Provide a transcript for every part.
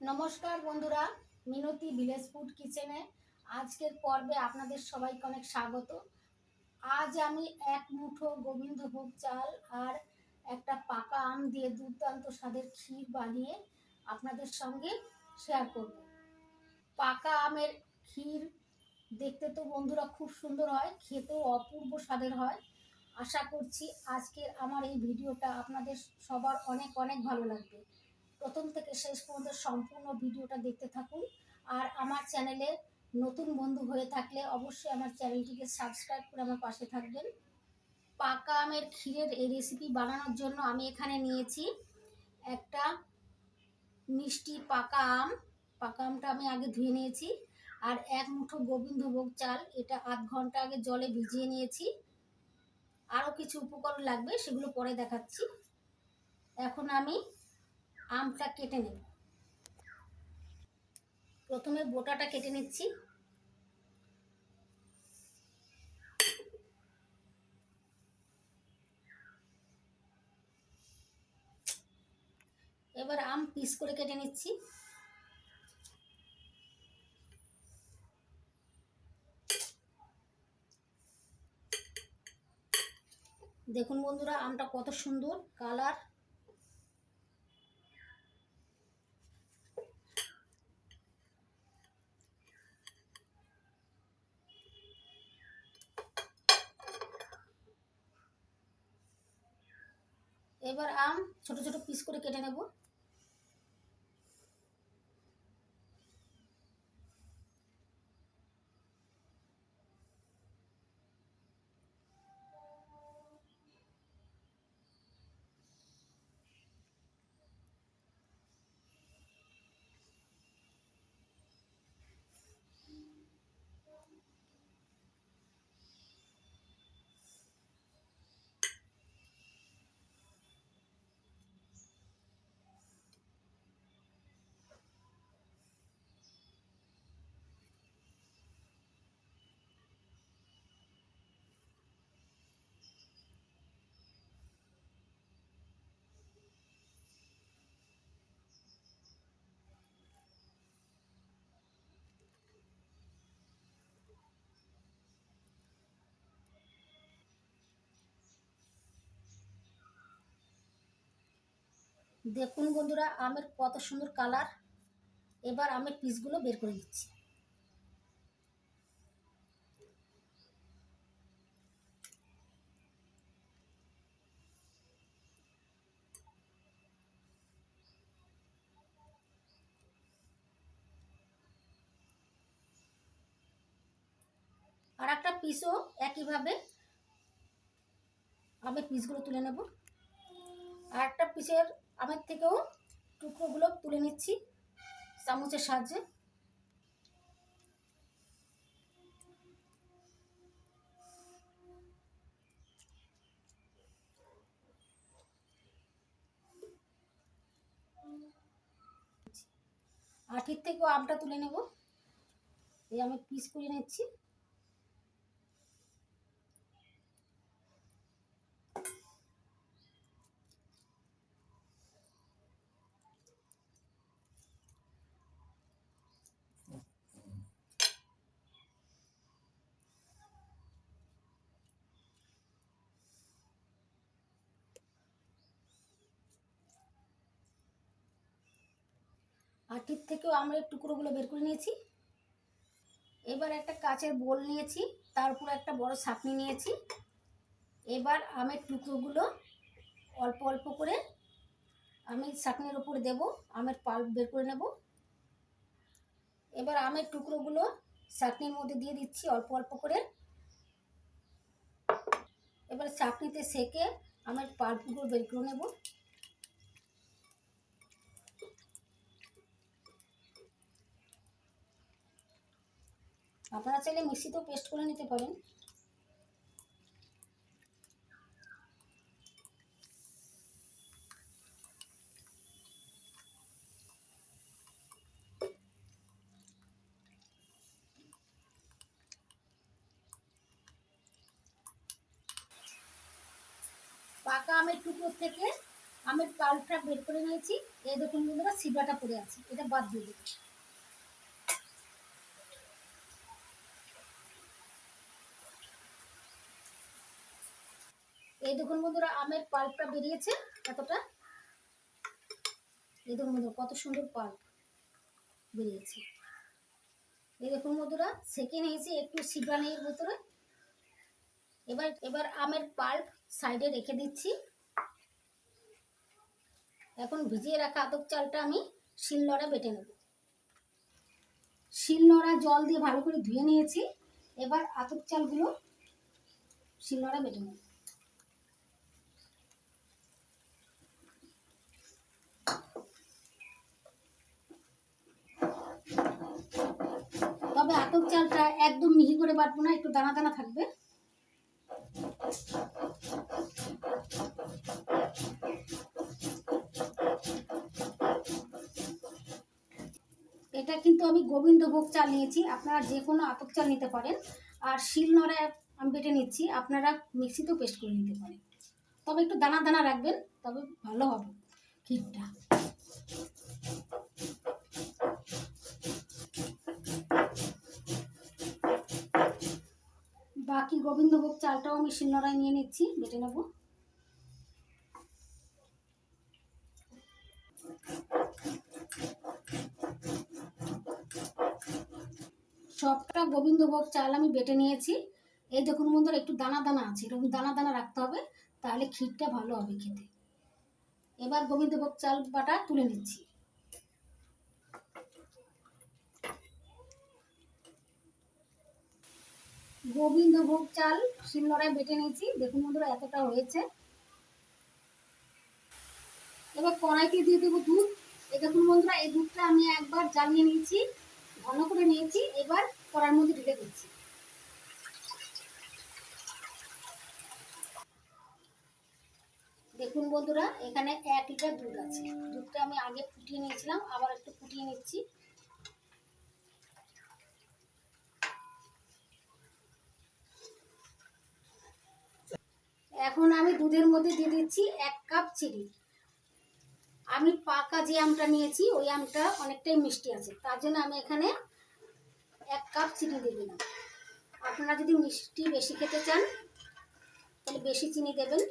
নমস্কার বন্ধুরা, মিনতি village food কিচেনে। আজকের পর্বে আপনাদের সবাইকে অনেক স্বাগত। আজ আমি এক মুঠো গোবিন্দভোগ চাল আর একটা পাকা আম দিয়ে দুর্দান্ত স্বাদের ক্ষীর বানিয়ে আপনাদের সঙ্গে শেয়ার করব। পাকা আমের ক্ষীর দেখতে তো বন্ধুরা খুব সুন্দর হয়, খেতেও অপূর্ব স্বাদের হয়। আশা করছি আজকের আমার এই ভিডিওটা আপনাদের সবার অনেক অনেক ভালো লাগবে। প্রথম থেকে শেষ পর্যন্ত সম্পূর্ণ ভিডিওটা দেখতে থাকুন। আর আমার চ্যানেলে নতুন বন্ধু হয়ে থাকলে অবশ্যই আমার চ্যানেলটিকে সাবস্ক্রাইব করে আমার পাশে থাকবেন। পাকা আমের ক্ষীরের এই রেসিপি বানানোর জন্য আমি এখানে নিয়েছি একটা মিষ্টি পাকা আম। পাকা আমটা আমি আগে ধুয়ে নিয়েছি। আর এক মুঠো গোবিন্দভোগ চাল, এটা আধ ঘণ্টা আগে জলে ভিজিয়ে নিয়েছি। আরও কিছু উপকরণ লাগবে, সেগুলো পরে দেখাচ্ছি। এখন আমি আমটা কেটে নেব। প্রথমে বোটাটা কেটে নিচ্ছি। এবার আম পিস করে কেটে নিচ্ছি। দেখুন বন্ধুরা, আমটা কত সুন্দর, কালার এবার আম ছোট ছোট পিস করে কেটে নেব। দেখুন বন্ধুরা, আমের কত সুন্দর কালার এবার আমের পিসগুলো বের করে দিচ্ছি আর একটা পিসও একইভাবে আমের পিসগুলো তুলে নেব। আর একটা পিসের আমের থেকেও টুকরোগুলো তুলে নিচ্ছি চামচের সাহায্যে। আঠির থেকেও আমটা তুলে নেব। এই আমি পিস করে নিচ্ছি। আটির থেকেও আমরা এই টুকরোগুলো বের করে নিয়েছি। এবার একটা কাচের বোল নিয়েছি, তার উপর একটা বড় ছাঁকনি নিয়েছি। এবার আমের টুকরোগুলো অল্প অল্প করে আমি ছাঁকনির উপর দেব, আমের পাল্প বের করে নেব। এবার আমের টুকরোগুলো চাটনির মধ্যে দিয়ে দিচ্ছি অল্প অল্প করে। এবার চাটনিতে সেকে আমের পাল্পগুলো বের করে নেব। আপনারা চাইলে মিক্সিতেও পেস্ট করে নিতে পারেন। পাকা আমের টুকরো থেকে আমের পাল্পটা বের করে নিয়েছি। এই দেখুন বন্ধুরা, সিবাটা পড়ে আছে। এটা বাদ দিয়ে দেবো। এই দেখুন বন্ধুরা, আমের পাল্পটা বেরিয়েছে এতটা। এই দেখুন বন্ধুরা, কত সুন্দর পাল্প বেরিয়েছে। এই দেখুন বন্ধুরা, সেকে নিয়েছি, একটু সিবা নেই ভিতরে। এবার এবার আমের পাল্প সাইডে রেখে দিচ্ছি। এখন ভিজিয়ে রাখা আতপ চালটা আমি শিলনোড়া বেটে নেব। শিলনোড়া জল দিয়ে ভালো করে ধুয়ে নিয়েছি। এবার আতপ চালগুলো শিলনোড়া বেটে নেব। তবে আতপ চালটা একদম মিহি করে বাটবো না, একটু দানা দানা থাকবে। এটা কিন্তু আমি গোবিন্দভোগ চাল নিয়েছি, আপনারা যে কোনো আতপ চাল নিতে পারেন। আর শিলনোড়ায় আমি বেটে নিচ্ছি, আপনারা মিক্সিতেও পেস্ট করে নিতে পারেন। তবে একটু দানা দানা রাখবেন, তবে ভালো হবে ক্ষীরটা। বাকি গোবিন্দভোগ চালটাও আমি শিলনোড়ায় নিয়ে নিচ্ছি, বেটে নেব। সবটা গোবিন্দভোগ চাল আমি বেটে নিয়েছি। এই দেখুন বন্ধুরা, একটু দানা দানা আছে, এরকম দানা দানা রাখতে হবে, তাহলে ক্ষীরটা ভালো হবে খেতে। এবার গোবিন্দভোগ চাল বাটা তুলে নিচ্ছি। গোবিন্দভোগ চাল শিলনোড়ায় বেটে নিয়েছি। দেখুন বন্ধুরা, এতটা হয়েছে। এবার কড়াইতে দিয়ে দেবো দুধ। এই দেখুন বন্ধুরা, এই দুধটা আমি একবার জ্বালিয়ে নিয়েছি, ঘন করে নিয়েছি, এবার কড়ার মধ্যে ঢেলে দিচ্ছি। দেখুন বন্ধুরা, এখানে এক লিটার দুধ আছে। দুধটা আমি আগে ফুটিয়ে নিয়েছিলাম, আবার একটু ফুটিয়ে নিচ্ছি। এখন আমি দুধের মধ্যে দিয়ে দিচ্ছি এক কাপ চিনি। আমি পাকা যে আমটা নিয়েছি, ওই আমটা অনেকটাই মিষ্টি আছে। তার জন্য আমি এখানে এক কাপ চিনি দিয়ে দিলাম। আপনারা যদি মিষ্টি বেশি খেতে চান, তাহলে বেশি চিনি দেবেন।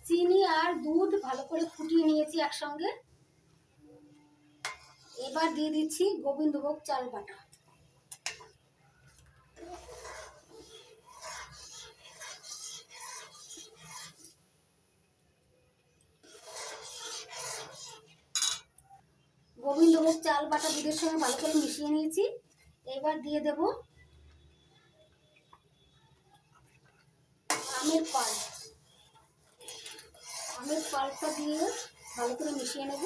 চিনি আর দুধ ভালো করে ফুটিয়ে নিয়েছি একসঙ্গে। এবার দিয়ে দিচ্ছি গোবিন্দভোগ চাল বাটা। গোবিন্দভোগ চাল বাটা দুধের সঙ্গে ভালো করে মিশিয়ে নিয়েছি। এবার দিয়ে দেব আমের পাল। আমের পালটা দিয়ে ভালো করে মিশিয়ে নেব।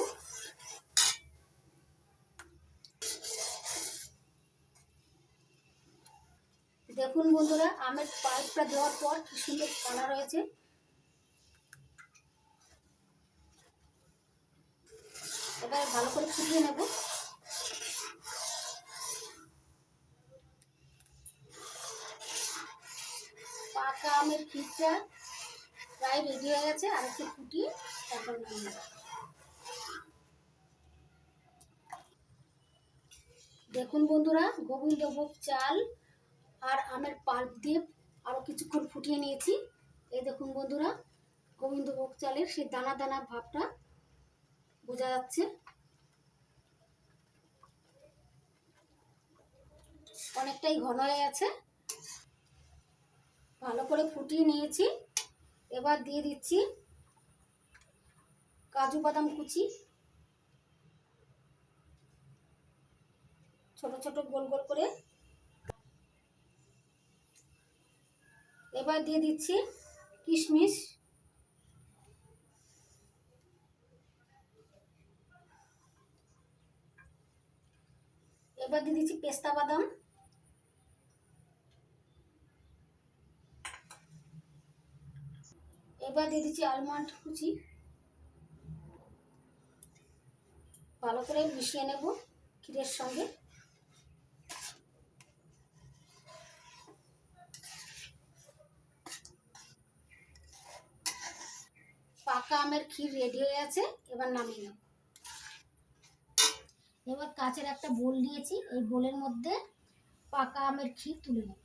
দেখুন বন্ধুরা, আমের পাল্পটা দেওয়ার পর কি সুন্দর কালার হয়েছে এবার ভালো করে ফুটিয়ে নেব। পাকা আমের ক্ষীরটা প্রায় রেডি হয়ে গেছে, আর একটু ফুটিয়ে তারপর দেখুন বন্ধুরা গোবিন্দভোগ চাল আর আমের পাল্প দিয়ে আরও কিছুক্ষণ ফুটিয়ে নিয়েছি। এই দেখুন বন্ধুরা গোবিন্দভোগ চালের সেই দানা দানা ভাবটা বোঝা যাচ্ছে। অনেকটাই ঘন হয়ে গেছে। ভালো করে ফুটিয়ে নিয়েছি। এবার দিয়ে দিচ্ছি কাজু বাদাম কুচি। ছোট ছোট গোল গোল করে। এবার দিয়ে দিচ্ছি কিশমিশ। এবার দিয়ে দিচ্ছি পেস্তা বাদাম। এবার দিয়ে দিচ্ছি আলমন্ড কুচি। ভালো করে মিশিয়ে নেব ক্ষীরের সঙ্গে। পাকা আমের ক্ষীর রেডি হয়ে আছে এবার নামিয়ে নেব। এবার কাচের একটা বোল নিয়েছি, এই বোলের মধ্যে পাকা আমের ক্ষীর তুলে নেব।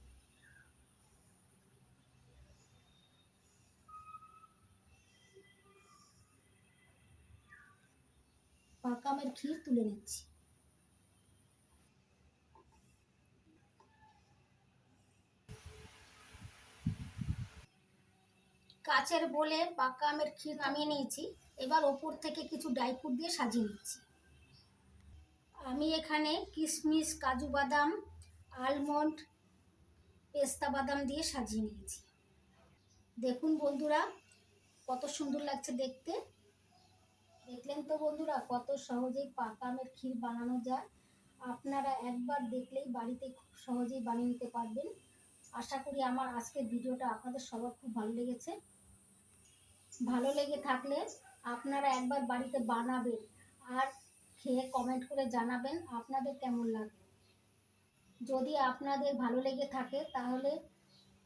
পাকা ক্ষীর তুলে নিচ্ছি। কাচের বলে পাকা আমের ক্ষীর নামিয়ে নিয়েছি। এবার ওপর থেকে কিছু ড্রাই ফ্রুট দিয়ে সাজিয়ে নিচ্ছি। আমি এখানে কিশমিশ, কাজু বাদাম আলমন্ড পেস্তা বাদাম দিয়ে সাজিয়ে নিয়েছি। দেখুন বন্ধুরা, কত সুন্দর লাগছে দেখতে। দেখলেন তো বন্ধুরা, কত সহজেই পাকা আমের ক্ষীর বানানো যায়। আপনারা একবার দেখলেই বাড়িতে খুব সহজেই বানিয়ে নিতে পারবেন। আশা করি আমার আজকের ভিডিওটা আপনাদের সবার খুব ভালো লেগেছে। ভালো লেগে থাকলে আপনারা একবার বাড়িতে বানাবেন আর খেয়ে কমেন্ট করে জানাবেন আপনাদের কেমন লাগে। যদি আপনাদের ভালো লেগে থাকে তাহলে